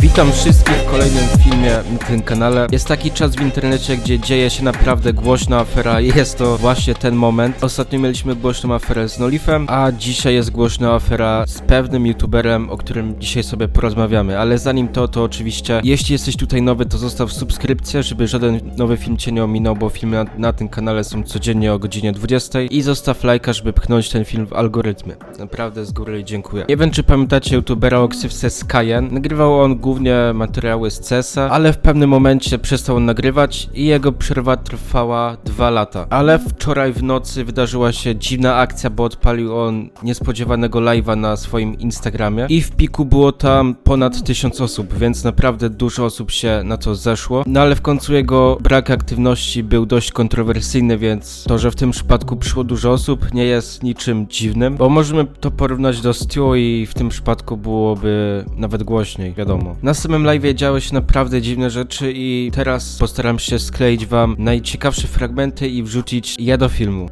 Witam wszystkich w kolejnym filmie na tym kanale. Jest taki czas w internecie, gdzie dzieje się naprawdę głośna afera i jest to właśnie ten moment. Ostatnio mieliśmy głośną aferę z Nolifem, a dzisiaj jest głośna afera z pewnym youtuberem, o którym dzisiaj sobie porozmawiamy. Ale zanim to, to oczywiście, jeśli jesteś tutaj nowy, to zostaw subskrypcję, żeby żaden nowy film cię nie ominął, bo filmy na, na tym kanale są codziennie o godzinie 20 i zostaw lajka, żeby pchnąć ten film w algorytmy. Naprawdę z góry dziękuję. Nie wiem, czy pamiętacie youtubera o ksywce Skyen. Nagrywał on głównie materiały z CESa, ale w pewnym momencie przestał on nagrywać i jego przerwa trwała dwa lata. Ale wczoraj w nocy wydarzyła się dziwna akcja, bo odpalił on niespodziewanego live'a na swoim Instagramie i w piku było tam ponad tysiąc osób, więc naprawdę dużo osób się na to zeszło. No ale w końcu jego brak aktywności był dość kontrowersyjny, więc to, że w tym przypadku przyszło dużo osób nie jest niczym dziwnym, bo możemy to porównać do Stu i w tym przypadku byłoby nawet głośniej, wiadomo. Na samym live'ie działy się naprawdę dziwne rzeczy i teraz postaram się skleić wam najciekawsze fragmenty i wrzucić je do filmu.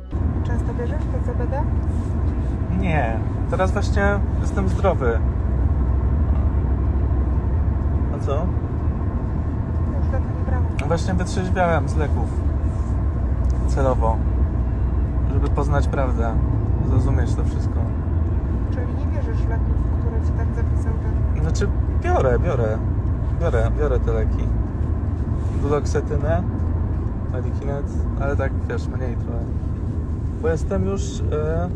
Często bierzesz to CBD? Nie, teraz właśnie jestem zdrowy. A co? Już dawno nie brałam. Właśnie wytrzeźwiałem z leków. Celowo. Żeby poznać prawdę. Zrozumieć to wszystko. Czyli nie bierzesz leków, które ci tak zapisał ten... Znaczy, biorę, biorę. Biorę, biorę te leki. Duloxetynę, Medikinet, ale tak, wiesz, mniej trochę. Bo jestem już e,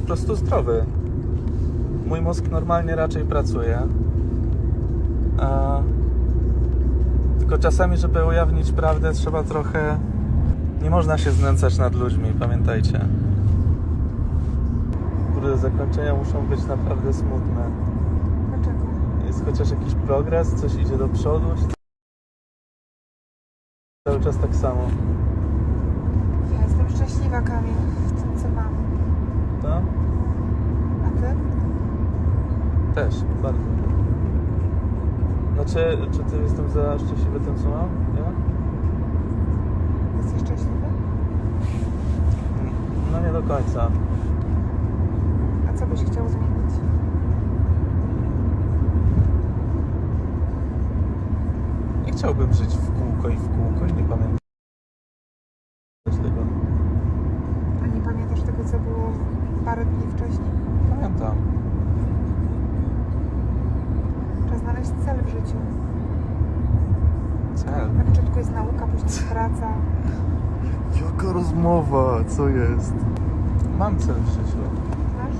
po prostu zdrowy. Mój mózg normalnie raczej pracuje. Tylko czasami, żeby ujawnić prawdę, trzeba trochę... Nie można się znęcać nad ludźmi, pamiętajcie. Kurde, zakończenia muszą być naprawdę smutne. Jest chociaż jakiś progres, coś idzie do przodu? Cały czas tak samo? Ja jestem szczęśliwa, Kamil, w tym, co mam. To? A ty? Też, bardzo. Znaczy, czy ty jestem za szczęśliwy tym, co mam? Nie? Jesteś szczęśliwy? No nie do końca. A co byś chciał zmienić? Nie chciałbym żyć w kółko i w kółko i nie pamiętać tego. A nie pamiętasz tego, co było parę dni wcześniej? Pamiętam. Trzeba znaleźć cel w życiu. Cel. Na początku jest nauka, później praca. Jaka rozmowa? Co jest? Mam cel w życiu. Masz?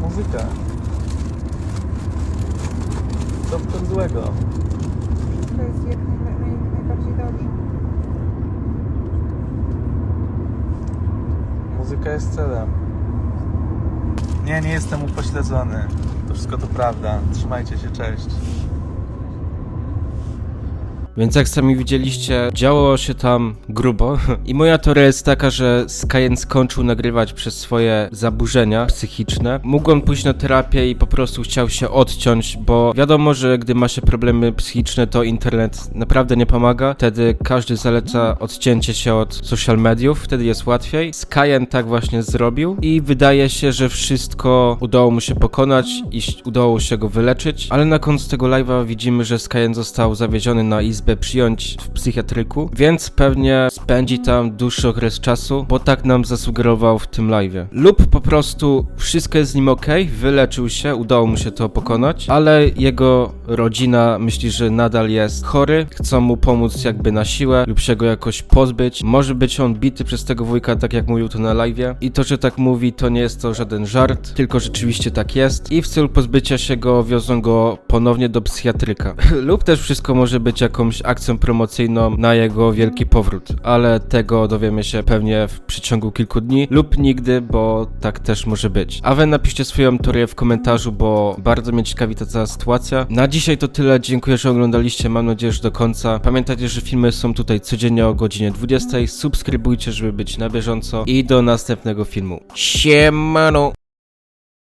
Muzyka. Co w tym złego? To jest jak naj, naj, najbardziej dobrze. Muzyka jest celem. Nie, nie jestem upośledzony. To wszystko to prawda. Trzymajcie się, cześć. Więc jak sami widzieliście, działo się tam grubo. I moja teoria jest taka, że Skyen skończył nagrywać przez swoje zaburzenia psychiczne. Mógł on pójść na terapię i po prostu chciał się odciąć, bo wiadomo, że gdy ma się problemy psychiczne, to internet naprawdę nie pomaga. Wtedy każdy zaleca odcięcie się od social mediów, wtedy jest łatwiej. Skyen tak właśnie zrobił i wydaje się, że wszystko udało mu się pokonać i udało się go wyleczyć. Ale na końcu tego live'a widzimy, że Skyen został zawieziony na izbę przyjąć w psychiatryku, więc pewnie spędzi tam dłuższy okres czasu, bo tak nam zasugerował w tym live'ie. Lub po prostu wszystko jest z nim ok, wyleczył się, udało mu się to pokonać, ale jego rodzina myśli, że nadal jest chory, chcą mu pomóc jakby na siłę lub się go jakoś pozbyć. Może być on bity przez tego wujka, tak jak mówił to na live'ie. I to, że tak mówi, to nie jest to żaden żart, tylko rzeczywiście tak jest. I w celu pozbycia się go wiozą go ponownie do psychiatryka. lub też wszystko może być jakąś akcją promocyjną na jego wielki powrót, ale tego dowiemy się pewnie w przeciągu kilku dni lub nigdy, bo tak też może być. A wy napiszcie swoją teorię w komentarzu, bo bardzo mnie ciekawi ta cała sytuacja. Na dzisiaj to tyle, dziękuję, że oglądaliście, mam nadzieję, że do końca. Pamiętajcie, że filmy są tutaj codziennie o godzinie 20, subskrybujcie, żeby być na bieżąco i do następnego filmu. Siemano!